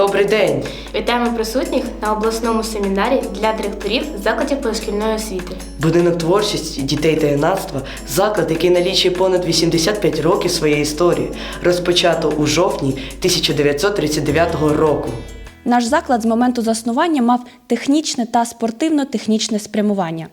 Добрий день! Вітаємо присутніх на обласному семінарі для директорів закладів позашкільної освіти. Будинок творчості дітей та юнацтва заклад, який налічує понад 85 років своєї історії, розпочато у жовтні 1939 року. Наш заклад з моменту заснування мав технічне та спортивно-технічне спрямування.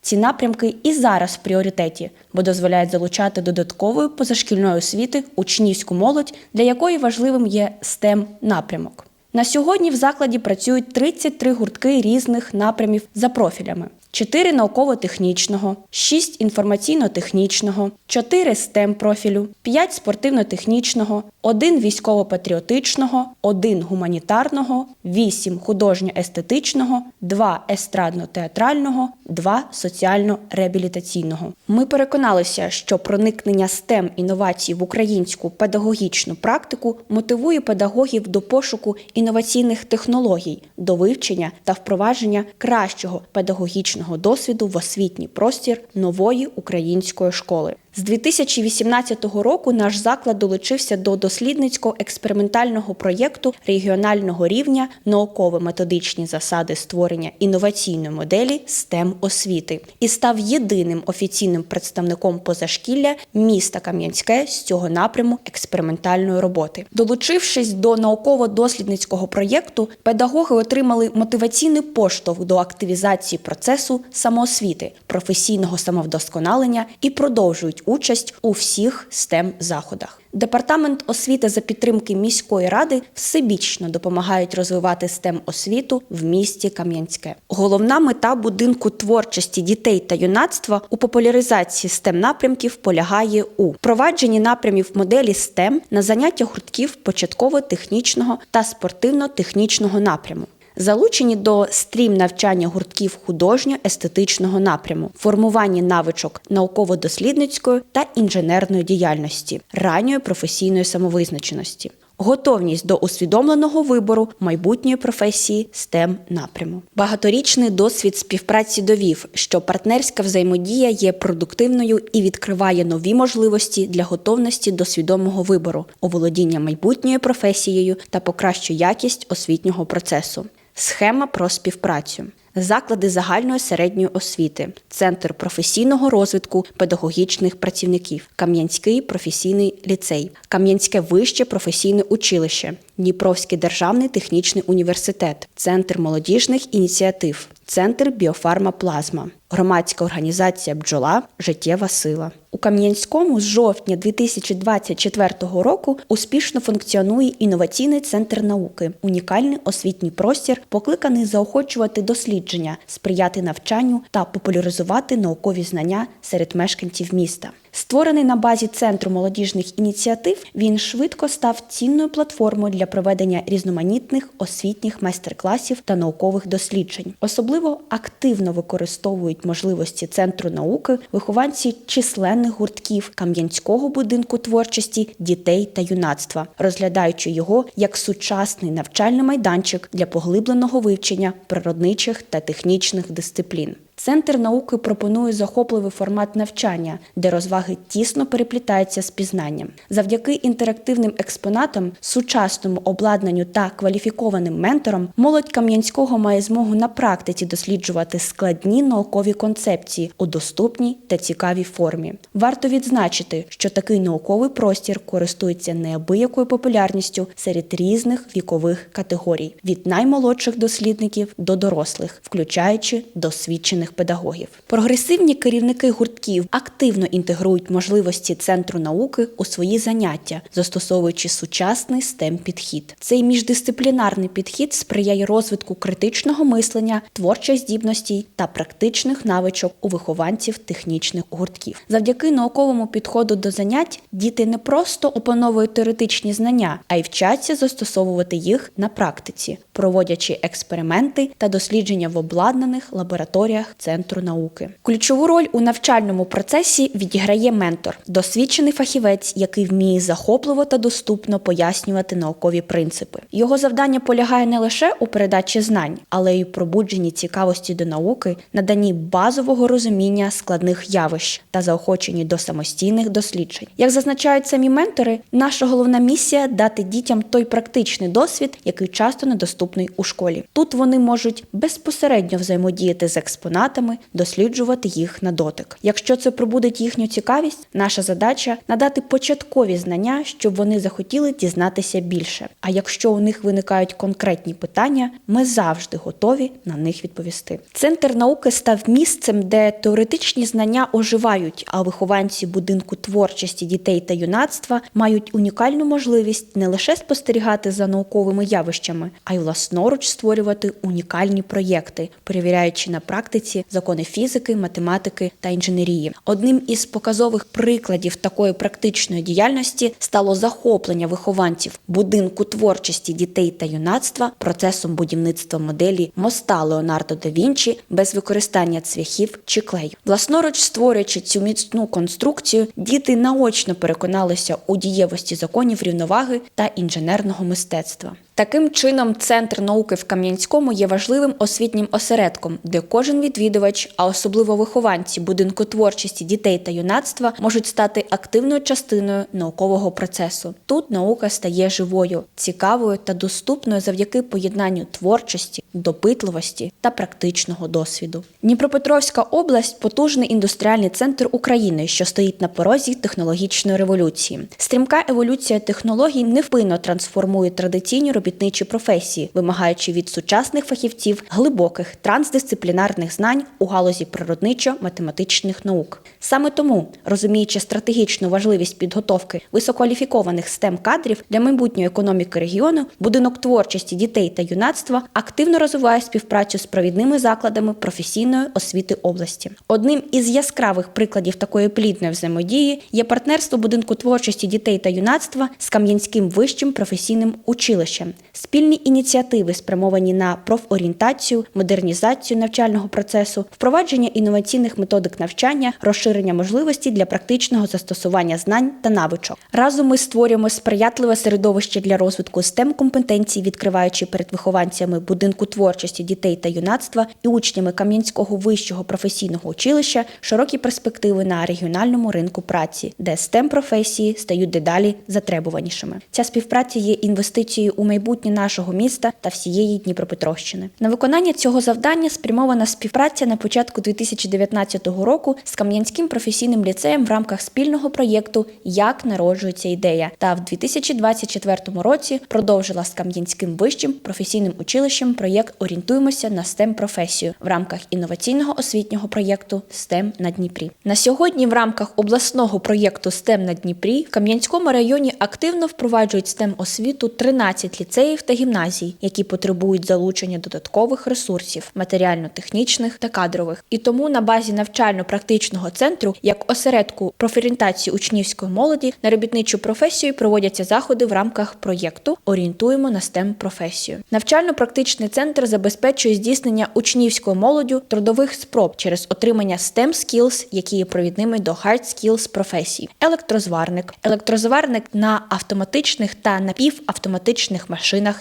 Ці напрямки і зараз в пріоритеті, бо дозволяють залучати додаткової позашкільної освіти учнівську молодь, для якої важливим є STEM напрямок. На сьогодні в закладі працюють 33 гуртки різних напрямів за профілями: 4 науково-технічного, 6 інформаційно-технічного, 4 STEM профілю, 5 спортивно-технічного, 1 військово-патріотичного, 1 гуманітарного, 8 художньо-естетичного, 2 естрадно-театрального, 2 соціально-реабілітаційного. Ми переконалися, що проникнення STEM інновацій в українську педагогічну практику мотивує педагогів до пошуку інноваційних технологій, до вивчення та впровадження кращого педагогічного досвіду в освітній простір нової української школи. З 2018 року наш заклад долучився до дослідницького експериментального проєкту регіонального рівня науково-методичні засади створення інноваційної моделі STEM освіти і став єдиним офіційним представником позашкілля міста Кам'янське з цього напряму експериментальної роботи. Долучившись до науково-дослідницького проєкту, педагоги отримали мотиваційний поштовх до активізації процесу самоосвіти, професійного самовдосконалення і продовжують участь у всіх STEM заходах. Департамент освіти за підтримки міської ради всебічно допомагають розвивати STEM освіту в місті Кам'янське. Головна мета будинку творчості дітей та юнацтва у популяризації STEM напрямків полягає у провадженні напрямів моделі STEM на заняття гуртків початково-технічного та спортивно-технічного напряму. Залучені до стрім навчання гуртків художньо-естетичного напряму, формування навичок науково-дослідницької та інженерної діяльності, ранньої професійної самовизначеності. Готовність до усвідомленого вибору майбутньої професії STEM напряму. Багаторічний досвід співпраці довів, що партнерська взаємодія є продуктивною і відкриває нові можливості для готовності до свідомого вибору, оволодіння майбутньою професією та покращує якість освітнього процесу. Схема про співпрацю. Заклади загальної середньої освіти, Центр професійного розвитку педагогічних працівників, Кам'янський професійний ліцей, Кам'янське вище професійне училище, Дніпровський державний технічний університет, Центр молодіжних ініціатив, Центр біофарма Плазма, громадська організація Бджола Життєва сила. У Кам'янському з жовтня 2024 року успішно функціонує інноваційний центр науки, унікальний освітній простір, покликаний заохочувати дослідження, сприяти навчанню та популяризувати наукові знання серед мешканців міста. Створений на базі центру молодіжних ініціатив, він швидко став цінною платформою для проведення різноманітних освітніх майстер-класів та наукових досліджень. Особливо активно використовують можливості центру науки вихованці численних гуртків Кам'янського будинку творчості дітей та юнацтва, розглядаючи його як сучасний навчальний майданчик для поглибленого вивчення природничих та технічних дисциплін. Центр науки пропонує захопливий формат навчання, де розваги тісно переплітаються з пізнанням. Завдяки інтерактивним експонатам, сучасному обладнанню та кваліфікованим менторам, молодь Кам'янського має змогу на практиці досліджувати складні наукові концепції у доступній та цікавій формі. Варто відзначити, що такий науковий простір користується неабиякою популярністю серед різних вікових категорій від наймолодших дослідників до дорослих, включаючи досвідчених педагогів. Прогресивні керівники гуртків активно інтегрують можливості центру науки у свої заняття, застосовуючи сучасний stem підхід. Цей міждисциплінарний підхід сприяє розвитку критичного мислення, творчих здібностей та практичних навичок у вихованців технічних гуртків. Завдяки науковому підходу до занять діти не просто опановують теоретичні знання, а й вчаться застосовувати їх на практиці. Проводячи експерименти та дослідження в обладнаних лабораторіях центру науки. Ключову роль у навчальному процесі відіграє ментор, досвідчений фахівець, який вміє захопливо та доступно пояснювати наукові принципи. Його завдання полягає не лише у передачі знань, але й у пробудженні цікавості до науки, наданні базового розуміння складних явищ та заохоченні до самостійних досліджень. Як зазначають самі ментори, наша головна місія дати дітям той практичний досвід, який часто недоступний у школі. Тут вони можуть безпосередньо взаємодіяти з експонатами, досліджувати їх на дотик. Якщо це пробудить їхню цікавість, наша задача надати початкові знання, щоб вони захотіли дізнатися більше. А якщо у них виникають конкретні питання, ми завжди готові на них відповісти. Центр науки став місцем, де теоретичні знання оживають, а вихованці будинку творчості дітей та юнацтва мають унікальну можливість не лише спостерігати за науковими явищами, а й власноруч створювати унікальні проєкти, перевіряючи на практиці закони фізики, математики та інженерії. Одним із показових прикладів такої практичної діяльності стало захоплення вихованців будинку творчості дітей та юнацтва процесом будівництва моделі моста Леонардо да Вінчі без використання цвяхів чи клею. Власноруч створюючи цю міцну конструкцію, діти наочно переконалися у дієвості законів рівноваги та інженерного мистецтва. Таким чином, центр науки в Кам'янському є важливим освітнім осередком, де кожен відвідувач, а особливо вихованці будинку творчості дітей та юнацтва, можуть стати активною частиною наукового процесу. Тут наука стає живою, цікавою та доступною завдяки поєднанню творчості, допитливості та практичного досвіду. Дніпропетровська область потужний індустріальний центр України, що стоїть на порозі технологічної революції. Стрімка еволюція технологій невпинно трансформує традиційні робітничі професії, вимагаючи від сучасних фахівців глибоких трансдисциплінарних знань у галузі природничо-математичних наук. Саме тому, розуміючи стратегічну важливість підготовки висококваліфікованих stem кадрів для майбутньої економіки регіону, будинок творчості дітей та юнацтва активно розвиває співпрацю з провідними закладами професійної освіти області. Одним із яскравих прикладів такої плідної взаємодії є партнерство будинку творчості дітей та юнацтва з Кам'янським вищим професійним училищем. Спільні ініціативи спрямовані на профорієнтацію, модернізацію навчального процесу, впровадження інноваційних методик навчання, розширення можливостей для практичного застосування знань та навичок. Разом ми створюємо сприятливе середовище для розвитку stem компетенцій, відкриваючи перед вихованцями будинку творчості дітей та юнацтва і учнями Кам'янського вищого професійного училища широкі перспективи на регіональному ринку праці, де stem професії стають дедалі затребуванішими. Ця співпраця є інвестицією у майбутнє нашого міста та всієї Дніпропетровщини. На виконання цього завдання спрямована співпраця на початку 2019 року з Кам'янським професійним ліцеєм в рамках спільного проєкту Як народжується ідея та в 2024 році продовжила з Кам'янським вищим професійним училищем проєкт Орієнтуємося на STEM професію в рамках інноваційного освітнього проєкту STEM на Дніпрі. На сьогодні в рамках обласного проєкту STEM на Дніпрі в Кам'янському районі активно впроваджують STEM освіту 13 ліцеїв та гімназій, які потребують залучення додаткових ресурсів матеріально-технічних та кадрових. І тому на базі навчально-практичного центру, як осередку профорієнтації учнівської молоді, на робітничу професію проводяться заходи в рамках проєкту Орієнтуємо на STEM професію. Навчально-практичний центр забезпечує здійснення учнівською молоддю трудових спроб через отримання STEM skills, які є провідними до hard skills професій. Електрозварник, електрозварник на автоматичних та напівавтоматичних машинах,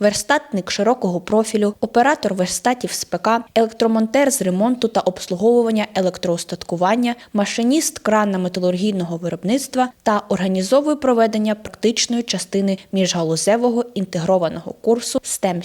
верстатник широкого профілю, оператор верстатів з ПК, електромонтер з ремонту та обслуговування електроустаткування, машиніст кранно-металургійного виробництва та організовує проведення практичної частини міжгалузевого інтегрованого курсу STEM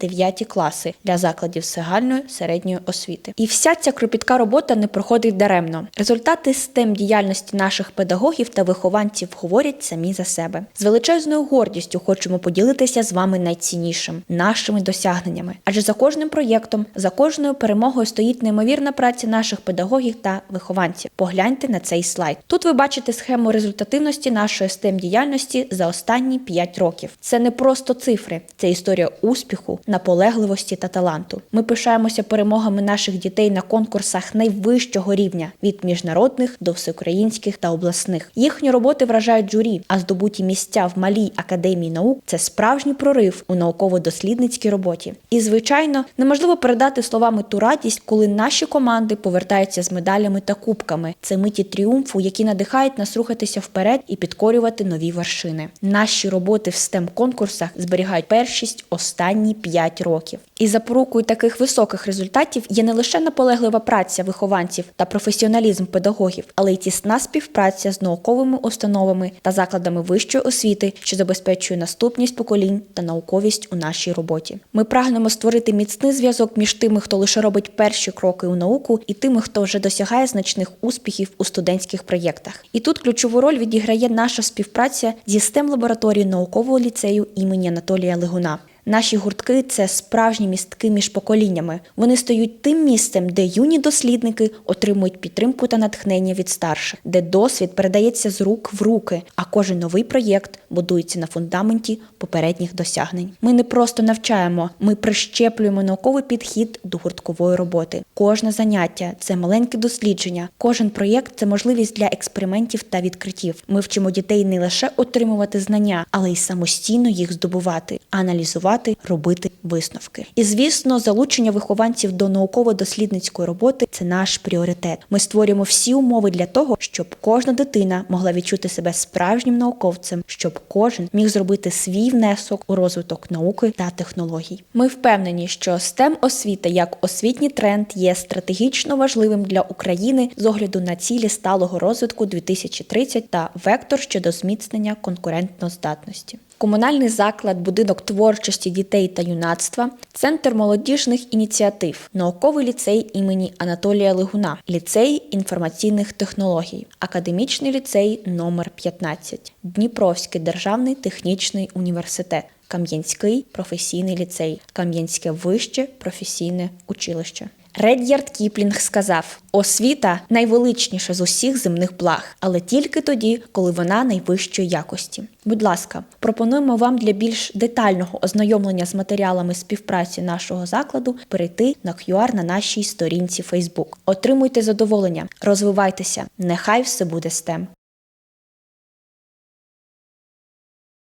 7-9 класи для закладів загальної середньої освіти. І вся ця кропітка робота не проходить даремно. Результати STEM діяльності наших педагогів та вихованців говорять самі за себе. З величезною гордістю хочемо поділитися з вами найціннішим нашими досягненнями. Адже за кожним проєктом, за кожною перемогою стоїть неймовірна праця наших педагогів та вихованців. Погляньте на цей слайд. Тут ви бачите схему результативності нашої STEM діяльності за останні 5 років. Це не просто цифри, це історія успіху, наполегливості та таланту. Ми пишаємося перемогами наших дітей на конкурсах найвищого рівня від міжнародних до всеукраїнських та обласних. Їхні роботи вражають журі, а здобуті місця в малій академії наук це справжній прорив прорив у науково-дослідницькій роботі. І, звичайно, неможливо передати словами ту радість, коли наші команди повертаються з медалями та кубками. Це миті тріумфу, які надихають нас рухатися вперед і підкорювати нові вершини. Наші роботи в stem конкурсах зберігають першість останні 5 років. І запорукою таких високих результатів є не лише наполеглива праця вихованців та професіоналізм педагогів, але й тісна співпраця з науковими установами та закладами вищої освіти, що забезпечує наступність поколінь та науковість у нашій роботі. Ми прагнемо створити міцний зв'язок між тими, хто лише робить перші кроки у науку, і тими, хто вже досягає значних успіхів у студентських проєктах. І тут ключову роль відіграє наша співпраця зі STEM лабораторією наукового ліцею імені Анатолія Лигуна. Наші гуртки це справжні містки між поколіннями. Вони стають тим місцем, де юні дослідники отримують підтримку та натхнення від старших, де досвід передається з рук в руки, а кожен новий проєкт будується на фундаменті попередніх досягнень. Ми не просто навчаємо, ми прищеплюємо науковий підхід до гурткової роботи. Кожне заняття це маленьке дослідження, кожен проєкт це можливість для експериментів та відкриттів. Ми вчимо дітей не лише отримувати знання, але й самостійно їх здобувати, аналізувати, робити висновки. І звісно, залучення вихованців до науково-дослідницької роботи це наш пріоритет. Ми створюємо всі умови для того, щоб кожна дитина могла відчути себе справжнім науковцем, щоб кожен міг зробити свій внесок у розвиток науки та технологій. Ми впевнені, що stem освіта як освітній тренд є стратегічно важливим для України з огляду на цілі сталого розвитку 2030 та вектор щодо зміцнення конкурентноздатності. Комунальний заклад, будинок творчості дітей та юнацтва, центр молодіжних ініціатив, науковий ліцей імені Анатолія Лигуна, ліцей інформаційних технологій, академічний ліцей номер 15, Дніпровський державний технічний університет, Кам'янський професійний ліцей, Кам'янське вище професійне училище. Ред'ярд Кіплінг сказав: освіта найвеличніша з усіх земних благ, але тільки тоді, коли вона найвищої якості. Будь ласка, пропонуємо вам для більш детального ознайомлення з матеріалами співпраці нашого закладу перейти на QR на нашій сторінці Facebook. Отримуйте задоволення, розвивайтеся. Нехай все буде STEM.